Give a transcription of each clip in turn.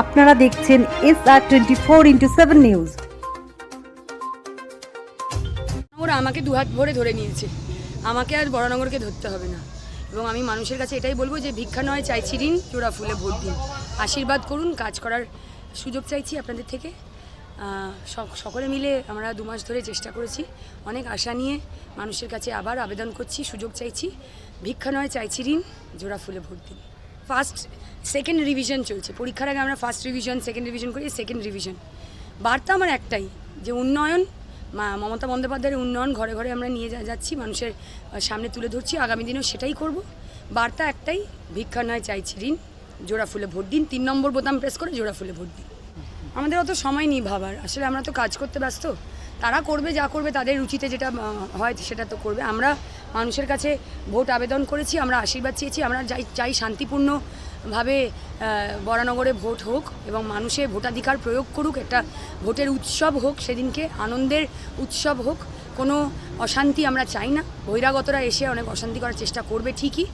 আপনারা দেখছেন S R twenty four into seven news ওরা আমাকে দুহাত ভরে ধরে নিয়েছে। আমাকে আর বড়নগরকে ধরতে হবে না। এবং আমি মানুষের কাছে এটাই বলব যে, ভিক্ষা নয়, চাইছি ঋণ চোরা ফুলে ভোট দিন। আশীর্বাদ করুন, কাজ করার সুযোগ চাইছি আপনাদের থেকে। সকলে মিলে আমরা দু মাস ধরে চেষ্টা করেছি। অনেক আশা নিয়ে মানুষের কাছে আবার আবেদন করছি, সুযোগ চাইছি। ভিক্ষা নয়, চাইছি ঋণ, জোড়া ফুলে ভোট দিন। ফার্স্ট সেকেন্ড রিভিশন চলছে। পরীক্ষার আগে আমরা ফার্স্ট রিভিশন সেকেন্ড রিভিশন করি সেকেন্ড রিভিশন বার্তা আমার একটাই, যে উন্নয়ন মমতা বন্দ্যোপাধ্যায়ের উন্নয়ন ঘরে ঘরে আমরা নিয়ে যাচ্ছি, মানুষের সামনে তুলে ধরছি, আগামী দিনেও সেটাই করব। বার্তা একটাই, ভিক্ষা নয়, চাইছি ঋণ, জোড়া ফুলে ভোট দিন, তিন নম্বর বোতাম প্রেস করে জোড়া ফুলে ভোট দিন। আমাদের অত সময় নেই ভাবার, আসলে আমরা তো কাজ করতে ব্যস্ত। তারা করবে, যা করবে তাদের রুচিতে যেটা হয় সেটা তো করবে। আমরা মানুষের কাছে ভোট আবেদন করেছি, আমরা আশীর্বাদ চেয়েছি, আমরা চাই চাই শান্তিপূর্ণভাবে বরানগরে ভোট হোক এবং মানুষে ভোটাধিকার প্রয়োগ করুক, একটা ভোটের উৎসব হোক, সেদিনকে আনন্দের উৎসব হোক, কোনো অশান্তি আমরা চাই না। বহিরাগতরা এসে অনেক অশান্তি করার চেষ্টা করবে ঠিকই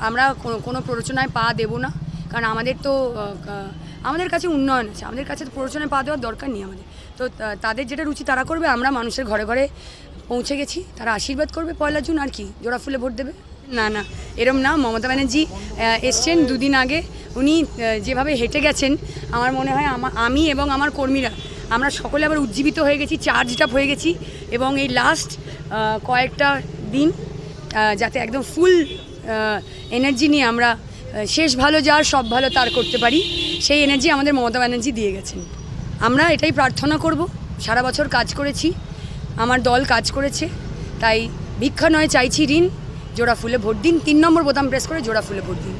আমরা কোনো- প্ররোচনায় পা দেব না, কারণ আমাদের তো আমাদের কাছে উন্নয়ন আছে। আমাদের কাছে তো প্ররোচনায় পা দেওয়ার দরকার নেই আমাদের। তো তাদের যেটা রুচি তারা করবে, আমরা মানুষের ঘরে ঘরে পৌঁছে গেছি। তারা আশীর্বাদ করবে পয়লা জুন, আর কি? জোড়া ফুলে ভোট দেবে? না না, এরম না। মমতা ব্যানার্জি এসছেন দুদিন আগে। উনি যেভাবে হেঁটে গেছেন, আমার মনে হয় আমি এবং আমার কর্মীরা, আমরা সকলে আবার উজ্জীবিত হয়ে গেছি চার্জড আপ হয়ে গেছি। এবং এই লাস্ট কয়েকটা দিন যাতে একদম ফুল এনার্জি নিয়ে আমরা শেষ ভালো যার সব ভালো তার করতে পারি। সেই এনার্জি আমাদের মমতা ব্যানার্জি দিয়ে গেছেন। আমরা এটাই প্রার্থনা করব। সারা বছর কাজ করেছি। আমার দল কাজ করেছে। তাই ভিক্ষা নয়, চাইছি ঋণ। জোড়া ফুলে ভোট দিন। তিন নম্বর বোতাম প্রেস করে জোড়া ফুলে ভোট দিন।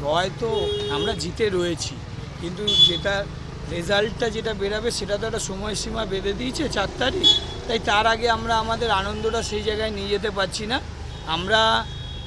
জয় তো আমরা জিতে রয়েছি। কিন্তু যেটা রেজাল্টটা যেটা বেরাবে, সেটা তো একটা সময়সীমা বেঁধে দিয়েছে চার তারিখ। তাই তার আগে আমরা আমাদের আনন্দটা সেই জায়গায় নিয়ে যেতে পারছি না। আমরা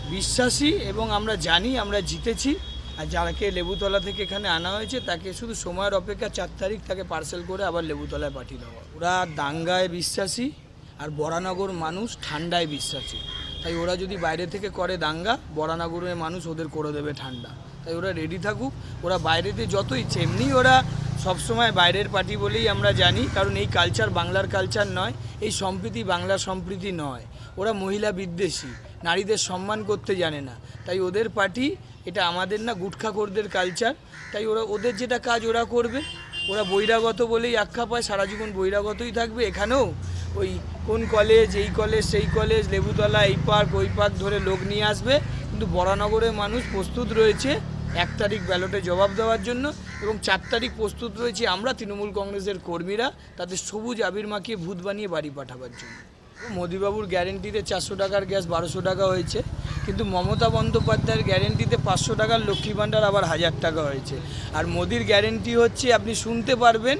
বিশ্বাসী এবং আমরা জানি, আমরা জিতেছি। আর যাকে লেবুতলা থেকে এখানে আনা হয়েছে, তাকে শুধু সময়ের অপেক্ষা চার তারিখ তাকে পার্সেল করে আবার লেবুতলায় পাঠিয়ে দেওয়া। ওরা দাঙ্গায় বিশ্বাসী আর বরানগর মানুষ ঠান্ডায় বিশ্বাসী। তাই ওরা যদি বাইরে থেকে করে দাঙ্গা, বরানগরের মানুষ ওদের করে দেবে ঠান্ডা। তাই ওরা রেডি থাকুক, ওরা বাইরেতে যত ইচ্ছে, এমনি ওরা সবসময় বাইরের পার্টি বলেই আমরা জানি, কারণ এই কালচার বাংলার কালচার নয়, এই সম্প্রীতি বাংলার সম্প্রীতি নয়। ওরা মহিলা বিদ্বেষী। নারীদের সম্মান করতে জানে না। তাই ওদের পার্টি এটা আমাদের না গুটখাখোরদের কালচার তাই ওরা, ওদের যেটা কাজ ওরা করবে। ওরা বহিরাগত বলেই আখ্যা পায়, সারা জীবন বহিরাগতই থাকবে। এখানেও ওই কোন কলেজ এই কলেজ সেই কলেজ লেবুতলা, এই পার্ক ওই পার্ক ধরে লোক নিয়ে আসবে। কিন্তু বরানগরের মানুষ প্রস্তুত রয়েছে এক তারিখ ব্যালটে জবাব দেওয়ার জন্য এবং চার তারিখ প্রস্তুত রয়েছে আমরা তৃণমূল কংগ্রেসের কর্মীরা তাদের সবুজ আবির মাখিয়ে ভূত বানিয়ে বাড়ি পাঠাবার জন্য। মোদিবাবুর গ্যারেন্টিতে চারশো টাকার গ্যাস বারোশো টাকা হয়েছে, কিন্তু মমতা বন্দ্যোপাধ্যায়ের গ্যারেন্টিতে পাঁচশো টাকার লক্ষ্মী ভাণ্ডার আবার হাজার টাকা হয়েছে। আর মোদির গ্যারেন্টি হচ্ছে আপনি শুনতে পারবেন,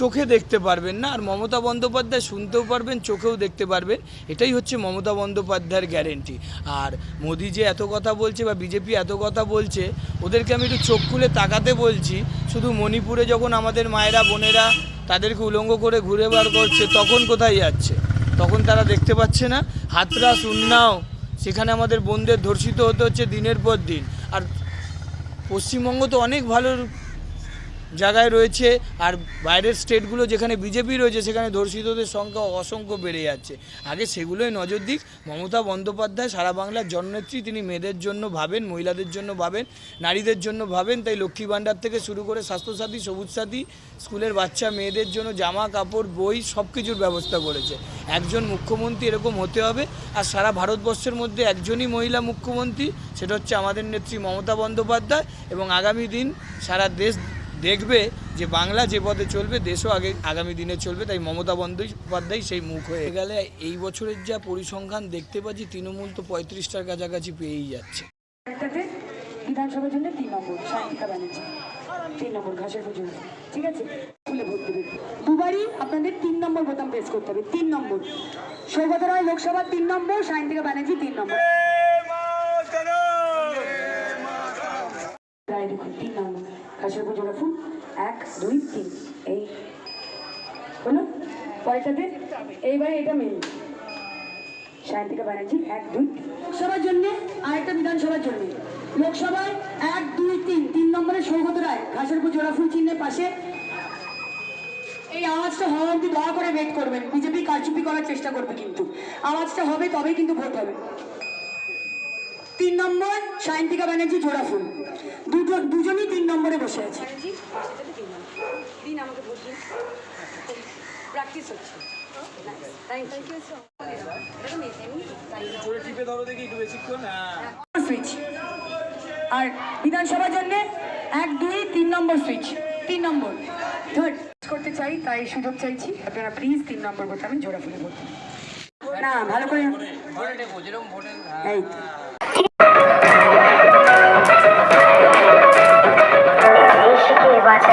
চোখে দেখতে পারবেন না, আর মমতা বন্দ্যোপাধ্যায় শুনতেও পারবেন, চোখেও দেখতে পারবেন, এটাই হচ্ছে মমতা বন্দ্যোপাধ্যায়ের গ্যারেন্টি। আর মোদি যে এত কথা বলছে বা বিজেপি এত কথা বলছে, ওদেরকে আমি একটু চোখ খুলে তাকাতে বলছি, শুধু মণিপুরে যখন আমাদের মায়েরা, বোনেরা তাদেরকে উলঙ্গ করে ঘুরে বার করছে, তখন কোথায় যাচ্ছে? তখন তারা দেখতে পাচ্ছে না। হাতরাস উন্নাও। সেখানে আমাদের বোনদের ধর্ষিত হতে হচ্ছে দিনের পর দিন। আর পশ্চিমবঙ্গ তো অনেক ভালো জায়গায় রয়েছে আর বাইরের স্টেটগুলো যেখানে বিজেপি রয়েছে, সেখানে ধর্ষিতদের সংখ্যা অসংখ্য বেড়ে যাচ্ছে। আগে সেগুলোই নজর দিক। মমতা বন্দ্যোপাধ্যায় সারা বাংলার জননেত্রী, তিনি মেয়েদের জন্য ভাবেন, মহিলাদের জন্য ভাবেন, নারীদের জন্য ভাবেন, তাই লক্ষ্মী ভাণ্ডার থেকে শুরু করে স্বাস্থ্যসাথী, সবুজ সাথী, স্কুলের বাচ্চা, মেয়েদের জন্য জামা, কাপড়, বই সব কিছুর ব্যবস্থা করেছে। একজন মুখ্যমন্ত্রী এরকম হতে হবে। আর সারা ভারতবর্ষের মধ্যে একজনই মহিলা মুখ্যমন্ত্রী, সেটা হচ্ছে আমাদের নেত্রী মমতা বন্দ্যোপাধ্যায়। এবং আগামী দিন সারা দেশ দেখবে যে বাংলা যে পদে চলবে দেশও আগে আগামী দিনে চলবে তাই মমতা বন্দ্যোপাধ্যায় সেই মুখ হয়ে গেলে এই বছরের যা পরিসংখ্যান দেখতে পাচ্ছি তৃণমূল তো পঁয়ত্রিশটার কাছাকাছি পেয়েই যাচ্ছে। বিধানসভার জন্য তিন নম্বর শান্তিকা ব্যানার্জি। তিন নম্বর ঘাসের পুজো ঠিক আছে? ফুলে ভোট দেবে দুবারই আপনাদের তিন নম্বর বোতাম প্রেস করতে হবে। তিন নম্বর। সৌগত রায় লোকসভা তিন নম্বর ব্যানার্জি তিন নম্বর। রায় দেখুন তিন নম্বর। ঘাসের পুজোটা ফুল এক, দুই, তিন। এই। হলো পরেরটাতে? এইবারে এটা মেন শান্তিকা ব্যানার্জি এক, দুই। লোকসভার জন্য আরেকটা বিধানসভার জন্য। লোকসভায় এক, দুই, তিন। তিন নম্বরে সৌগত রায়। ঘাসের উপর জোড়া ফুল পাশে। এই আওয়াজটা হওয়া অব্দি দয়া করে ওয়েট করবেন। বিজেপি কারচুপি করার চেষ্টা করবে কিন্তু। আওয়াজটা হবে তবেই কিন্তু ভোট হবে। তিন নম্বর সায়ন্তিকা ব্যানার্জি জোড়াফুল দুটো দুজনই তিন নম্বরে বসে আছে। প্র্যাকটিস হচ্ছে। হ্যাঁ সুইচ আর বিধানসভার জন্য এক দুই তিন নম্বর সুইচ তিন নম্বর। থার্ড করতে চাই তাই সুযোগ চাইছি। আপনারা প্লিজ তিন নম্বর আমি জোড়া ফুলে ভোট না ভালো করে এই